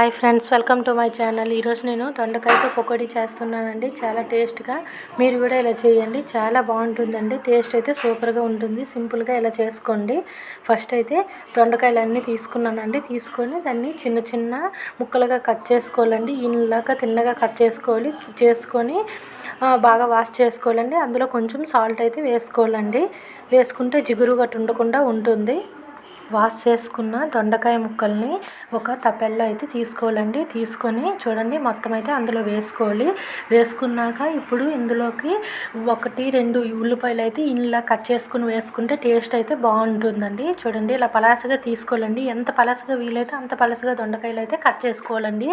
Hi friends welcome to my channel ఈరోజు నేను దొండకాయతో పకోడీ చేస్తున్నానండి. చాలా టేస్ట్గా. మీరు కూడా ఇలా చేయండి. చాలా బాగుంటుందండి. టేస్ట్ అయితే సూపర్గా ఉంటుంది. సింపుల్గా ఇలా చేసుకోండి. ఫస్ట్ అయితే దొండకాయలు అన్నీ తీసుకున్నానండి. తీసుకొని దాన్ని చిన్న చిన్న ముక్కలుగా కట్ చేసుకోవాలండి. ఇలాగా తిన్నగా కట్ చేసుకోవాలి. చేసుకొని బాగా వాష్ చేసుకోవాలండి. అందులో కొంచెం సాల్ట్ అయితే వేసుకోవాలండి. వేసుకుంటే జిగురు గట్టు ఉండకుండా ఉంటుంది. వాష్ చేసుకున్న దొండకాయ ముక్కల్ని ఒక తపెల్లో అయితే తీసుకోవాలండి. తీసుకొని చూడండి మొత్తం అయితే అందులో వేసుకోవాలి. వేసుకున్నాక ఇప్పుడు ఇందులోకి ఒకటి రెండు ఉల్లిపాయలు అయితే ఇలా కట్ చేసుకుని వేసుకుంటే టేస్ట్ అయితే బాగుంటుందండి. చూడండి ఇలా పలాసగా తీసుకోవాలండి. ఎంత పలాసగా వీలైతే అంత పలాసగా దొండకాయలు అయితే కట్ చేసుకోవాలండి.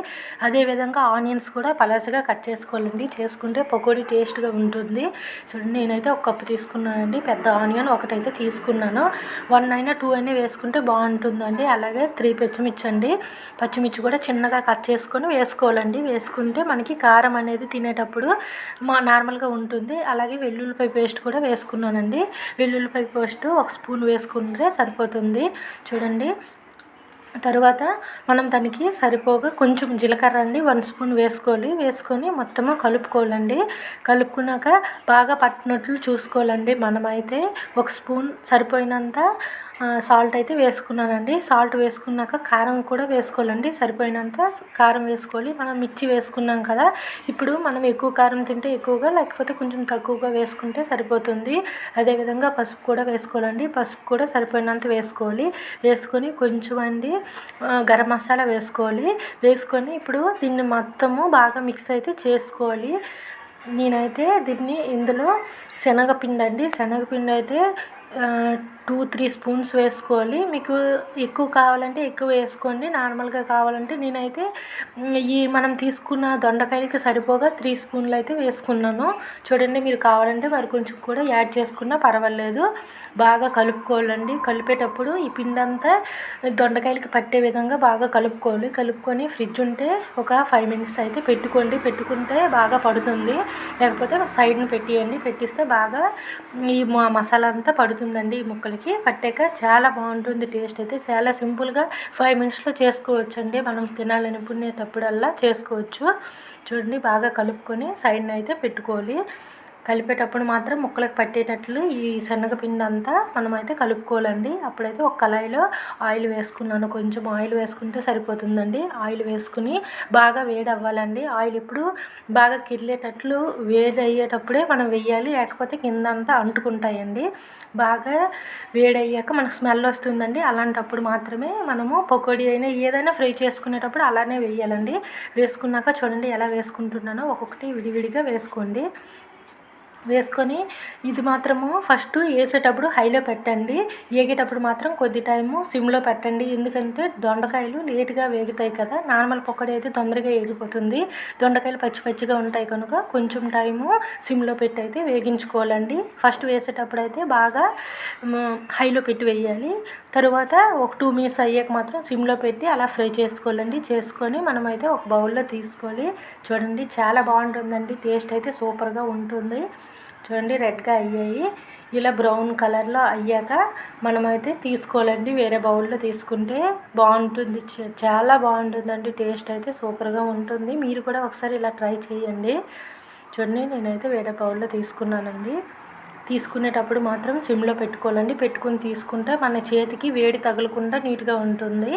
అదేవిధంగా ఆనియన్స్ కూడా పలాసగా కట్ చేసుకోవాలండి. చేసుకుంటే పకోడీ టేస్ట్గా ఉంటుంది. చూడండి నేనైతే ఒక కప్పు తీసుకున్నానండి. పెద్ద ఆనియన్ ఒకటైతే తీసుకున్నాను. వన్ అయినా టూ అయినా వేసుకుని వేసుకుంటే బాగుంటుందండి అలాగే త్రీ పచ్చిమిర్చి అండి పచ్చిమిర్చి కూడా చిన్నగా కట్ చేసుకొని వేసుకోవాలండి. వేసుకుంటే మనకి కారం అనేది తినేటప్పుడు మా నార్మల్గా ఉంటుంది. అలాగే వెల్లుల్లిపాయ పేస్ట్ కూడా వేసుకున్నానండి. వెల్లుల్లిపాయ పేస్ట్ ఒక స్పూన్ వేసుకుంటే సరిపోతుంది. చూడండి. తరువాత మనం దానికి సరిపోగా కొంచెం జీలకర్ర అండి వన్ స్పూన్ వేసుకోవాలి. వేసుకొని మొత్తము కలుపుకోవాలండి. కలుపుకున్నాక బాగా పట్టినట్లు చూసుకోవాలండి మనమైతే. ఒక స్పూన్ సరిపోయినంత సాల్ట్ అయితే వేసుకున్నానండి. సాల్ట్ వేసుకున్నాక కారం కూడా వేసుకోవాలండి. సరిపోయినంత కారం వేసుకోవాలి. మనం మిర్చి వేసుకున్నాం కదా ఇప్పుడు మనం ఎక్కువ కారం తింటే ఎక్కువగా లేకపోతే కొంచెం తక్కువగా వేసుకుంటే సరిపోతుంది. అదేవిధంగా పసుపు కూడా వేసుకోవాలండి. పసుపు కూడా సరిపోయినంత వేసుకోవాలి. వేసుకొని కొంచెం అండి గరం మసాలా వేసుకోవాలి. వేసుకొని ఇప్పుడు దీన్ని మొత్తము బాగా మిక్స్ అయితే చేసుకోవాలి. నేనైతే దీన్ని ఇందులో శనగపిండి అండి. శనగపిండి అయితే టూ త్రీ స్పూన్స్ వేసుకోవాలి. మీకు ఎక్కువ కావాలంటే ఎక్కువ వేసుకోండి. నార్మల్గా కావాలంటే నేనైతే ఈ మనం తీసుకున్న దొండకాయలకి సరిపోగా త్రీ స్పూన్లు అయితే వేసుకున్నాను. చూడండి మీరు కావాలంటే మరి కొంచెం కూడా యాడ్ చేసుకున్నా పర్వాలేదు. బాగా కలుపుకోవాలండి. కలిపేటప్పుడు ఈ పిండి అంతా దొండకాయలకి పట్టే విధంగా బాగా కలుపుకోవాలి. కలుపుకొని ఫ్రిడ్జ్ ఉంటే ఒక ఫైవ్ మినిట్స్ అయితే పెట్టుకోండి. పెట్టుకుంటే బాగా పడుతుంది. లేకపోతే సైడ్ని పెట్టియండి. పెట్టిస్తే బాగా ఈ మసాలా అంతా పడుతుందండి ఈ ముక్కలకి. పట్టాక చాలా బాగుంటుంది. టేస్ట్ అయితే చాలా సింపుల్గా ఫైవ్ మినిట్స్లో చేసుకోవచ్చు అండి మనం తినాలనుకునేటప్పుడల్లా చేసుకోవచ్చు. చూడండి బాగా కలుపుకొని సైడ్ని అయితే పెట్టుకోవాలి. కలిపేటప్పుడు మాత్రం ముక్కలకు పట్టేటట్లు ఈ శనగపిండి అంతా మనమైతే కలుపుకోవాలండి. అప్పుడైతే ఒక కళాయిలో ఆయిల్ వేసుకున్నాను. కొంచెం ఆయిల్ వేసుకుంటే సరిపోతుందండి. ఆయిల్ వేసుకుని బాగా వేడి అవ్వాలండి ఆయిల్ ఇప్పుడు బాగా కిర్లేటట్లు వేడి అయ్యేటప్పుడే మనం వెయ్యాలి లేకపోతే కింద అంతా అంటుకుంటాయండి. బాగా వేడి అయ్యాక మనకు స్మెల్ వస్తుందండి. అలాంటప్పుడు మాత్రమే మనము పకోడీ అయినా ఏదైనా ఫ్రై చేసుకునేటప్పుడు అలానే వేయాలండి. వేసుకున్నాక చూడండి ఎలా వేసుకుంటున్నానో. ఒక్కొక్కటి విడివిడిగా వేసుకోండి. వేసుకొని ఇది మాత్రము ఫస్ట్ వేసేటప్పుడు హైలో పెట్టండి. వేగేటప్పుడు మాత్రం కొద్ది టైము సిమ్లో పెట్టండి. ఎందుకంటే దొండకాయలు లేటుగా వేగుతాయి కదా. నార్మల్ పకోడీ అయితే తొందరగా వేగిపోతుంది. దొండకాయలు పచ్చి పచ్చిగా ఉంటాయి కనుక కొంచెం టైము సిమ్లో పెట్టి అయితే వేగించుకోవాలండి. ఫస్ట్ వేసేటప్పుడు అయితే బాగా హైలో పెట్టి వేయాలి. తరువాత ఒక టూ మినిట్స్ అయ్యాక మాత్రం సిమ్లో పెట్టి అలా ఫ్రై చేసుకోవాలండి. చేసుకొని మనమైతే ఒక బౌల్లో తీసుకోవాలి. చూడండి చాలా బాగుంటుందండి. టేస్ట్ అయితే సూపర్గా ఉంటుంది. చూడండి రెడ్గా అయ్యాయి. ఇలా బ్రౌన్ కలర్లో అయ్యాక మనమైతే తీసుకోవాలండి. వేరే బౌల్లో తీసుకుంటే బాగుంటుంది. చాలా బాగుంటుందండి. టేస్ట్ అయితే సూపర్గా ఉంటుంది. మీరు కూడా ఒకసారి ఇలా ట్రై చేయండి. చూడండి నేనైతే వేరే బౌల్లో తీసుకున్నానండి. తీసుకునేటప్పుడు మాత్రం సిమ్లో పెట్టుకోవాలండి. పెట్టుకుని తీసుకుంటే మన చేతికి వేడి తగలకుండా నీట్గా ఉంటుంది.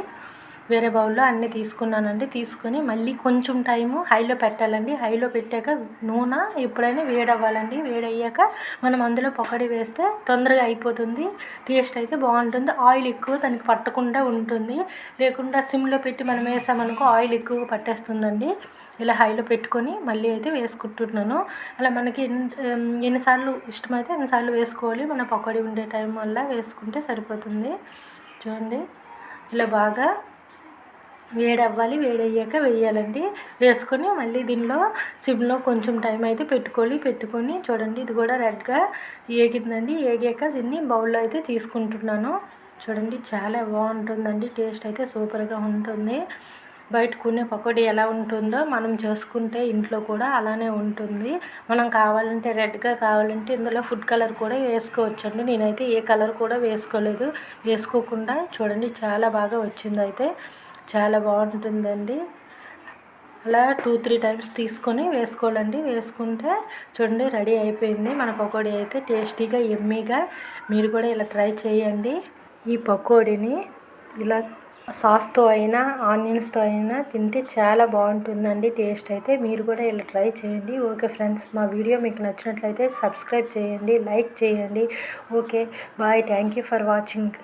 వేరే బౌల్లో అన్నీ తీసుకున్నానండి. తీసుకొని మళ్ళీ కొంచెం టైము హైలో పెట్టాలండి. హైలో పెట్టాక నూనె ఎప్పుడైనా వేడవ్వాలండి. వేడయ్యాక మనం అందులో పొకడి వేస్తే తొందరగా అయిపోతుంది. టేస్ట్ అయితే బాగుంటుంది. ఆయిల్ ఎక్కువ దానికి పట్టకుండా ఉంటుంది. లేకుండా సిమ్లో పెట్టి మనం వేసామనుకో ఆయిల్ ఎక్కువ పట్టేస్తుందండి. ఇలా హైలో పెట్టుకొని మళ్ళీ అయితే వేసుకుంటున్నాను. అలా మనకి ఎన్నిసార్లు ఇష్టమైతే ఎన్నిసార్లు వేసుకోవాలి. మన పకోడీ ఉండే టైం వల్ల వేసుకుంటే సరిపోతుంది. చూడండి. ఇలా బాగా వేడి అవ్వాలి వేడి అయ్యాక వేయాలండి. వేసుకొని మళ్ళీ దీనిలో సిమ్లో కొంచెం టైం అయితే పెట్టుకోవాలి. పెట్టుకొని చూడండి ఇది కూడా రెడ్గా ఏగిందండి. ఏగాక దీన్ని బౌల్లో అయితే తీసుకుంటున్నాను. చూడండి చాలా బాగుంటుందండి. టేస్ట్ అయితే సూపర్గా ఉంటుంది. బయట కొనే పకోడీ ఎలా ఉంటుందో మనం చేసుకుంటే ఇంట్లో కూడా అలానే ఉంటుంది. మనం కావాలంటే రెడ్గా కావాలంటే ఇందులో ఫుడ్ కలర్ కూడా వేసుకోవచ్చండి. నేనైతే ఏ కలర్ కూడా వేసుకోలేదు. వేసుకోకుండా చూడండి చాలా బాగా వచ్చింది అయితే చాలా బాగుంటుందండి. అలా టూ త్రీ టైమ్స్ తీసుకొని వేసుకోవాలండి. వేసుకుంటే చూడండి రెడీ అయిపోయింది. మన పకోడీ అయితే టేస్టీగా ఎమ్మీగా మీరు కూడా ఇలా ట్రై చేయండి. ఈ పకోడీని ఇలా సాస్తో అయినా ఆనియన్స్తో అయినా తింటే చాలా బాగుంటుందండి. టేస్ట్ అయితే మీరు కూడా ఇలా ట్రై చేయండి. ఓకే ఫ్రెండ్స్ మా వీడియో మీకు నచ్చినట్లయితే సబ్స్క్రైబ్ చేయండి లైక్ చేయండి. Okay bye. Thank you for watching.